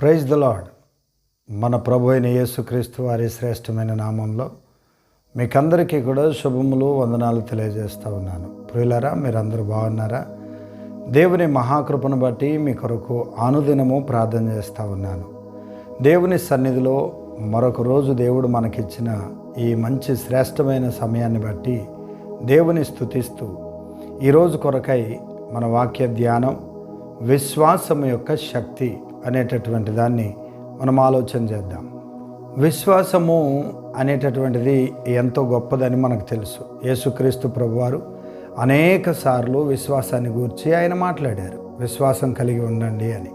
Praise the lord మన ప్రభు అయిన యేసుక్రీస్తు వారి శ్రేష్టమైన నామంలో మీకందరికీ కూడా శుభములు వందనాలు తెలియజేస్తూ ఉన్నాను. ప్రియులరా మీరందరూ బాగున్నారా? దేవుని మహాకృపను బట్టి మీ కొరకు అనుదినము ప్రార్థన చేస్తూ ఉన్నాను. దేవుని సన్నిధిలో మరొక రోజు దేవుడు మనకిచ్చిన ఈ మంచి శ్రేష్టమైన సమయాన్ని బట్టి దేవుని స్తుతిస్తూ ఈరోజు కొరకై మన వాక్య ధ్యానం విశ్వాసం యొక్క శక్తి అనేటటువంటి దాన్ని మనం ఆలోచన చేద్దాం. విశ్వాసము అనేటటువంటిది ఎంతో గొప్పదని మనకు తెలుసు. యేసుక్రీస్తు ప్రభువారు అనేక సార్లు విశ్వాసాన్ని గూర్చి ఆయన మాట్లాడారు. విశ్వాసం కలిగి ఉండండి అని.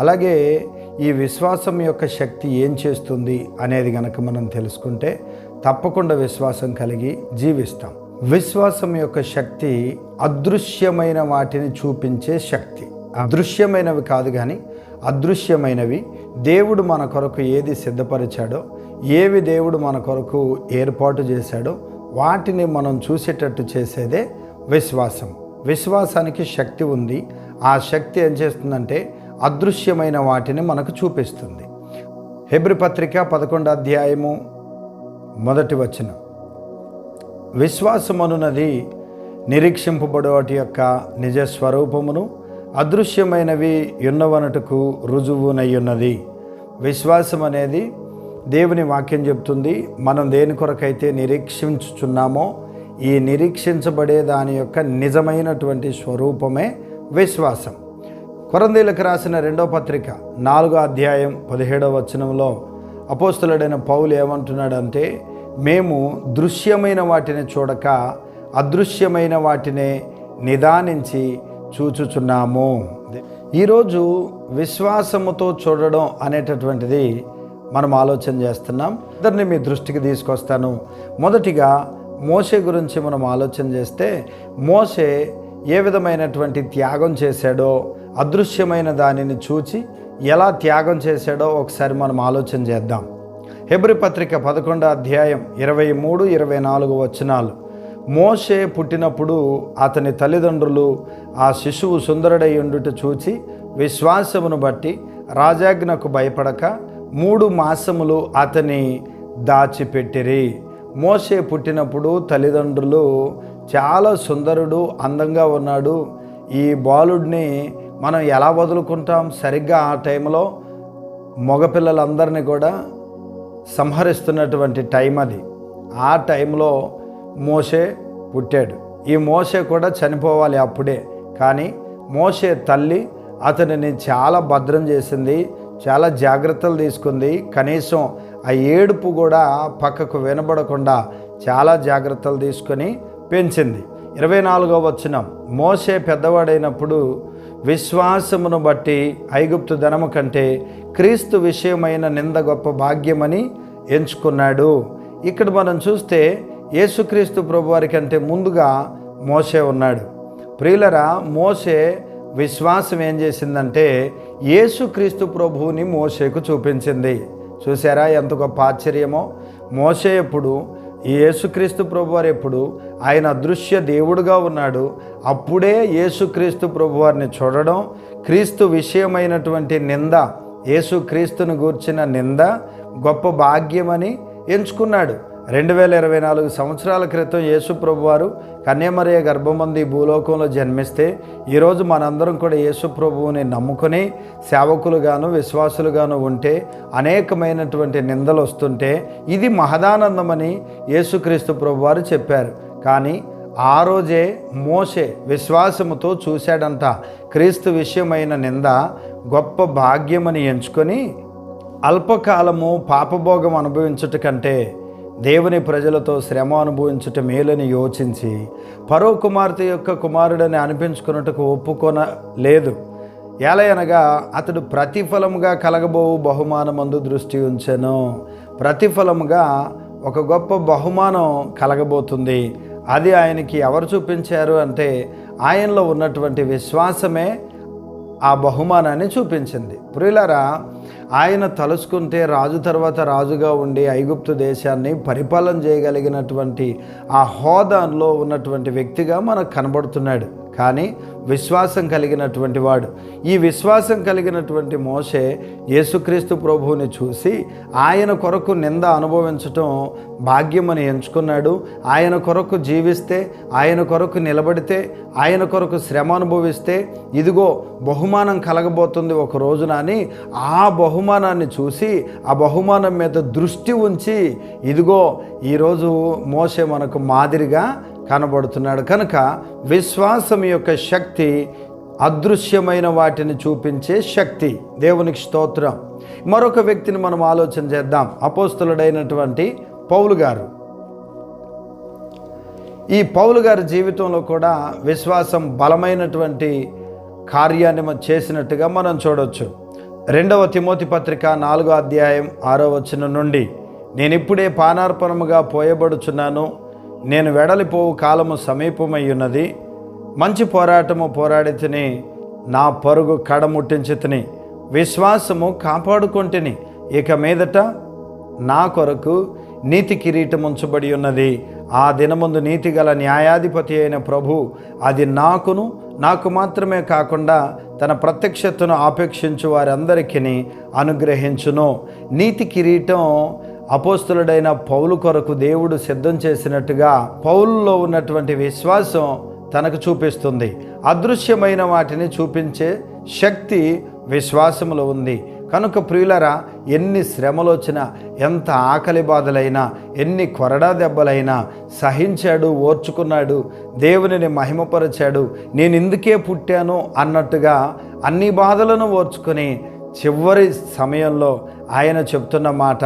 అలాగే ఈ విశ్వాసం యొక్క శక్తి ఏం చేస్తుంది అనేది గనక మనం తెలుసుకుంటే తప్పకుండా విశ్వాసం కలిగి జీవిస్తాం. విశ్వాసం యొక్క శక్తి అదృశ్యమైన వాటిని చూపించే శక్తి. అదృశ్యమైనవి కాదు కానీ అదృశ్యమైనవి. దేవుడు మన కొరకు ఏది సిద్ధపరిచాడో ఏవి దేవుడు మన కొరకు ఏర్పాటు చేశాడో వాటిని మనం చూసేటట్టు చేసేదే విశ్వాసం. విశ్వాసానికి శక్తి ఉంది. ఆ శక్తి ఏం చేస్తుందంటే అదృశ్యమైన వాటిని మనకు చూపిస్తుంది. హెబ్రి పత్రిక పదకొండు అధ్యాయము మొదటి వచనం. విశ్వాసమనున్నది నిరీక్షింపబడు వాటి యొక్క నిజ స్వరూపమును అదృశ్యమైనవి ఎన్నవనటకు రుజువునయ్యున్నది విశ్వాసం అనేది దేవుని వాక్యం చెప్తుంది. మనం దేని కొరకైతే నిరీక్షించుచున్నామో ఈ నిరీక్షించబడే దాని యొక్క నిజమైనటువంటి స్వరూపమే విశ్వాసం. కొరందీలకు రాసిన రెండో పత్రిక నాలుగో అధ్యాయం పదిహేడవ వచనంలో అపోస్తులుడైన పౌలు ఏమంటున్నాడంటే మేము దృశ్యమైన వాటిని చూడక అదృశ్యమైన వాటినే నిదానించి చూచుచున్నాము. ఈరోజు విశ్వాసముతో చూడడం అనేటటువంటిది మనం ఆలోచన చేస్తున్నాం. ఇద్దరిని మీ దృష్టికి తీసుకొస్తాను. మొదటిగా మోసే గురించి మనం ఆలోచన చేస్తే మోసే ఏ విధమైనటువంటి త్యాగం చేశాడో అదృశ్యమైన దానిని చూచి ఎలా త్యాగం చేశాడో ఒకసారి మనం ఆలోచన చేద్దాం. హెబ్రి పత్రిక పదకొండో అధ్యాయం ఇరవై మూడు ఇరవై నాలుగు వచనాలు. మోషే పుట్టినప్పుడు అతని తల్లిదండ్రులు ఆ శిశువు సుందరుడై ఉండుట చూచి విశ్వాసమును బట్టి రాజాజ్ఞకు భయపడక మూడు మాసములు అతని దాచిపెట్టిరి. మోసే పుట్టినప్పుడు తల్లిదండ్రులు చాలా సుందరుడు అందంగా ఉన్నాడు. ఈ బాలుడిని మనం ఎలా వదులుకుంటాం? సరిగ్గా ఆ టైంలో మగపిల్లలందరినీ కూడా సంహరిస్తున్నటువంటి టైం అది. ఆ టైంలో మోసే పుట్టాడు. ఈ మోసే కూడా చనిపోవాలి అప్పుడే. కానీ మోసే తల్లి అతనిని చాలా భద్రం చేసింది చాలా జాగ్రత్తలు తీసుకుంది. కనీసం ఆ ఏడుపు కూడా పక్కకు వినబడకుండా చాలా జాగ్రత్తలు తీసుకొని పెంచింది. ఇరవై నాలుగో వచ్చిన మోసే పెద్దవాడైనప్పుడు విశ్వాసమును బట్టి ఐగుప్తు ధనము కంటే క్రీస్తు విషయమైన నింద గొప్ప భాగ్యమని ఎంచుకున్నాడు. ఇక్కడ మనం చూస్తే యేసుక్రీస్తు ప్రభువారి కంటే ముందుగా మోసే ఉన్నాడు. ప్రియులరా మోసే విశ్వాసం ఏం చేసిందంటే యేసుక్రీస్తు ప్రభువుని మోసేకు చూపించింది. చూసారా ఎంత గొప్ప ఆశ్చర్యమో? మోసే ఎప్పుడు యేసుక్రీస్తు ప్రభువారు ఎప్పుడు ఆయన అదృశ్య దేవుడుగా ఉన్నాడు. అప్పుడే యేసుక్రీస్తు ప్రభువారిని చూడడం క్రీస్తు విషయమైనటువంటి నింద యేసుక్రీస్తును గూర్చిన నింద గొప్ప భాగ్యమని ఎంచుకున్నాడు. రెండు వేల ఇరవై నాలుగు సంవత్సరాల క్రితం యేసు ప్రభువారు కన్యామరయ్య గర్భమంది భూలోకంలో జన్మిస్తే ఈరోజు మనందరం కూడా యేసు ప్రభువుని నమ్ముకొని సేవకులుగాను విశ్వాసులుగాను ఉంటే అనేకమైనటువంటి నిందలు వస్తుంటే ఇది మహదానందమని యేసుక్రీస్తు ప్రభువారు చెప్పారు. కానీ ఆ రోజే మోసే విశ్వాసముతో చూశాడంట క్రీస్తు విషయమైన నింద గొప్ప భాగ్యమని ఎంచుకొని అల్పకాలము పాపభోగం అనుభవించుట కంటే దేవుని ప్రజలతో శ్రమ అనుభవించుట మేలని యోచించి పరో కుమార్తె యొక్క కుమారుడని అనిపించుకున్నట్టుకు ఒప్పుకొన లేదు. ఎలయనగా అతడు ప్రతిఫలముగా కలగబోవు బహుమానమందు దృష్టి ఉంచెను. ప్రతిఫలముగా ఒక గొప్ప బహుమానం కలగబోతుంది. అది ఆయనకి ఎవరు చూపించారు అంటే ఆయనలో ఉన్నటువంటి విశ్వాసమే ఆ బహుమానాన్ని చూపించింది. ప్రియులరా ఆయన తలుసుకుంటే రాజు తర్వాత రాజుగా ఉండి ఐగుప్తు దేశాన్ని పరిపాలన చేయగలిగినటువంటి ఆ హోదాలో ఉన్నటువంటి వ్యక్తిగా మనకు కనబడుతున్నాడు. కానీ విశ్వాసం కలిగినటువంటి వాడు. ఈ విశ్వాసం కలిగినటువంటి మోసే యేసుక్రీస్తు ప్రభువుని చూసి ఆయన కొరకు నింద అనుభవించటం భాగ్యమని ఎంచుకున్నాడు. ఆయన కొరకు జీవిస్తే ఆయన కొరకు నిలబడితే ఆయన కొరకు శ్రమ అనుభవిస్తే ఇదిగో బహుమానం కలగబోతుంది ఒక రోజున అని ఆ బహుమానాన్ని చూసి ఆ బహుమానం మీద దృష్టి ఉంచి ఇదిగో ఈరోజు మోసే మనకు మాదిరిగా కనబడుతున్నాడు. కనుక విశ్వాసం యొక్క శక్తి అదృశ్యమైన వాటిని చూపించే శక్తి. దేవునికి స్తోత్రం. మరొక వ్యక్తిని మనం ఆలోచన చేద్దాం. అపోస్తులుడైనటువంటి పౌలు గారు. ఈ పౌలు గారి జీవితంలో కూడా విశ్వాసం బలమైనటువంటి కార్యాన్ని చేసినట్టుగా మనం చూడవచ్చు రెండవ తిమోతి పత్రిక నాలుగో అధ్యాయం ఆరో వచనం నుండి నేను ఇప్పుడే పానార్పణముగా పోయబడుచున్నాను. నేను వెడలిపోవు కాలము సమీపమయ్యున్నది మంచి పోరాటము పోరాడితిని. నా పరుగు కడముట్టించితిని. విశ్వాసము కాపాడుకొంటిని. ఇక మీదట నా కొరకు నీతి కిరీటం ఉంచబడి ఉన్నది ఆ దినముందు నీతి గల న్యాయాధిపతి అయిన ప్రభు అది నాకును నాకు మాత్రమే కాకుండా తన ప్రత్యక్షతను ఆపేక్షించు వారందరికీ అనుగ్రహించును. నీతి కిరీటం అపోస్తులుడైన పౌలు కొరకు దేవుడు సిద్ధం చేసినట్టుగా పౌలులో ఉన్నటువంటి విశ్వాసం తనకు చూపిస్తుంది. అదృశ్యమైన వాటిని చూపించే శక్తి విశ్వాసములో ఉంది. కనుక ప్రియులరా ఎన్ని శ్రమలు వచ్చినా ఎంత ఆకలి బాధలైనా ఎన్ని కొరడా దెబ్బలైనా సహించాడు ఓర్చుకున్నాడు దేవునిని మహిమపరచాడు నేను ఇందుకే పుట్టాను అన్నట్టుగా అన్ని బాధలను ఓర్చుకొని చివరి సమయంలో ఆయన చెప్తున్న మాట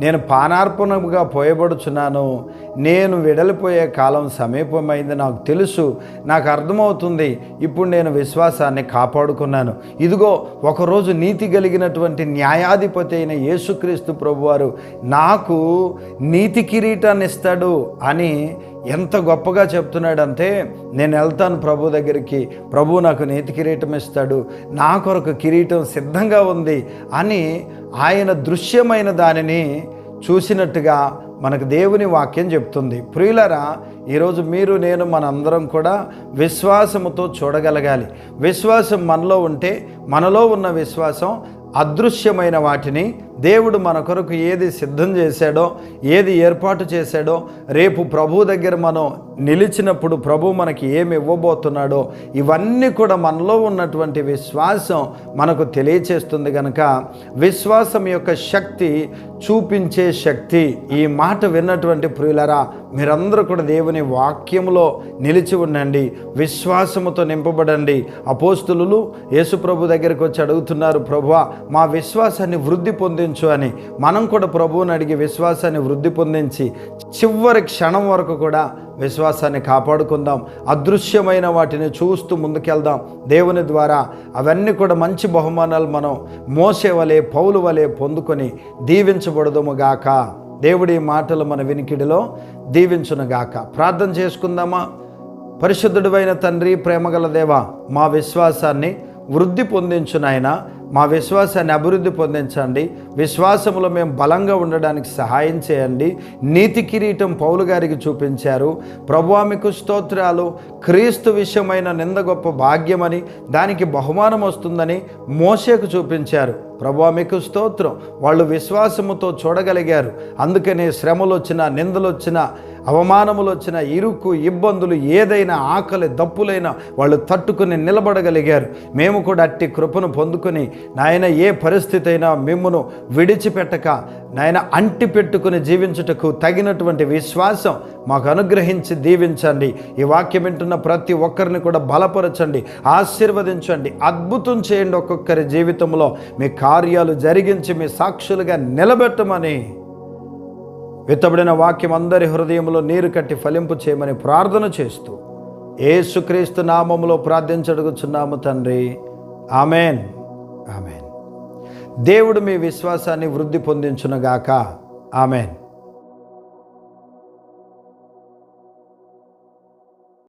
నేను పానార్పణముగా పోయబడుచున్నాను. నేను వెడలిపోయే కాలం సమీపమైంది. నాకు తెలుసు నాకు అర్థమవుతుంది. ఇప్పుడు నేను విశ్వాసాన్ని కాపాడుకున్నాను. ఇదిగో ఒకరోజు నీతి కలిగినటువంటి న్యాయాధిపతి అయిన యేసుక్రీస్తు ప్రభువారు నాకు నీతి కిరీటాన్ని ఇస్తాడు అని ఎంత గొప్పగా చెప్తున్నాడంటే నేను వెళ్తాను ప్రభు దగ్గరికి. ప్రభు నాకు నీతి కిరీటం ఇస్తాడు. నా కొరకు కిరీటం సిద్ధంగా ఉంది అని ఆయన దృశ్యమైన దానిని చూసినట్టుగా మనకు దేవుని వాక్యం చెప్తుంది. ప్రియులరా ఈరోజు మీరు నేను మనందరం కూడా విశ్వాసముతో చూడగలగాలి. విశ్వాసం మనలో ఉంటే మనలో ఉన్న విశ్వాసం అదృశ్యమైన వాటిని దేవుడు మన కొరకు ఏది సిద్ధం చేశాడో ఏది ఏర్పాటు చేశాడో రేపు ప్రభు దగ్గర మనం నిలిచినప్పుడు ప్రభు మనకి ఏమి ఇవ్వబోతున్నాడో ఇవన్నీ కూడా మనలో ఉన్నటువంటి విశ్వాసం మనకు తెలియచేస్తుంది కనుక విశ్వాసం యొక్క శక్తి చూపించే శక్తి. ఈ మాట విన్నటువంటి ప్రియులరా మీరందరూ కూడా దేవుని వాక్యంలో నిలిచి ఉండండి విశ్వాసముతో నింపబడండి. అపోస్తులు యేసుప్రభు దగ్గరికి వచ్చి అడుగుతున్నారు ప్రభువా మా విశ్వాసాన్ని వృద్ధి పొందించు అని మనం కూడా ప్రభువుని అడిగి విశ్వాసాన్ని వృద్ధి పొందించి చివరి క్షణం వరకు కూడా విశ్వాసాన్ని కాపాడుకుందాం. అదృశ్యమైన వాటిని చూస్తూ ముందుకెళ్దాం. దేవుని ద్వారా అవన్నీ కూడా మంచి బహుమానాలు మనం మోసే వలె పౌలు వలె పొందుకొని దీవించబడదుము గాక. దేవుడి మాటలు మన వినికిడిలో దీవించునుగాక ప్రార్థన చేసుకుందామా? పరిశుద్ధుడివైన తండ్రి ప్రేమగల దేవ మా విశ్వాసాన్ని వృద్ధి పొందించునైనా మా విశ్వాసాన్ని అభివృద్ధి పొందించండి. విశ్వాసములో మేము బలంగా ఉండడానికి సహాయం చేయండి. నీతి కిరీటం పౌలు గారికి చూపించారు. ప్రభువా మీకు స్తోత్రాలు. క్రీస్తు విషయమైన నింద గొప్ప భాగ్యమని దానికి బహుమానం వస్తుందని మోసేకు చూపించారు. ప్రభువా మీకు స్తోత్రం. వాళ్ళు విశ్వాసముతో చూడగలిగారు. అందుకనే శ్రమలు వచ్చినా నిందలు వచ్చినా అవమానములు వచ్చిన ఇరుకు ఇబ్బందులు ఏదైనా ఆకలి దప్పులైన వాళ్ళు తట్టుకుని నిలబడగలిగారు. మేము కూడా అట్టి కృపను పొందుకొని నాయన ఏ పరిస్థితి అయినా మిమ్మును విడిచిపెట్టక నాయన అంటి పెట్టుకుని జీవించుటకు తగినటువంటి విశ్వాసం మాకు అనుగ్రహించి దీవించండి. ఈ వాక్యం వింటున్న ప్రతి ఒక్కరిని కూడా బలపరచండి. ఆశీర్వదించండి. అద్భుతం చేయండి ఒక్కొక్కరి జీవితంలో. మీ కార్యాలు జరిగించి మీ సాక్షులుగా నిలబెట్టమని విత్తబడిన వాక్యం అందరి హృదయంలో నీరు కట్టి ఫలింపు చేయమని ప్రార్థన చేస్తూ ఏసుక్రీస్తు నామములో ప్రార్థించడుగుచున్నాము తండ్రి. ఆమెన్. ఆమెన్. దేవుడు మీ విశ్వాసాన్ని వృద్ధి పొందించునుగాక. ఆమెన్.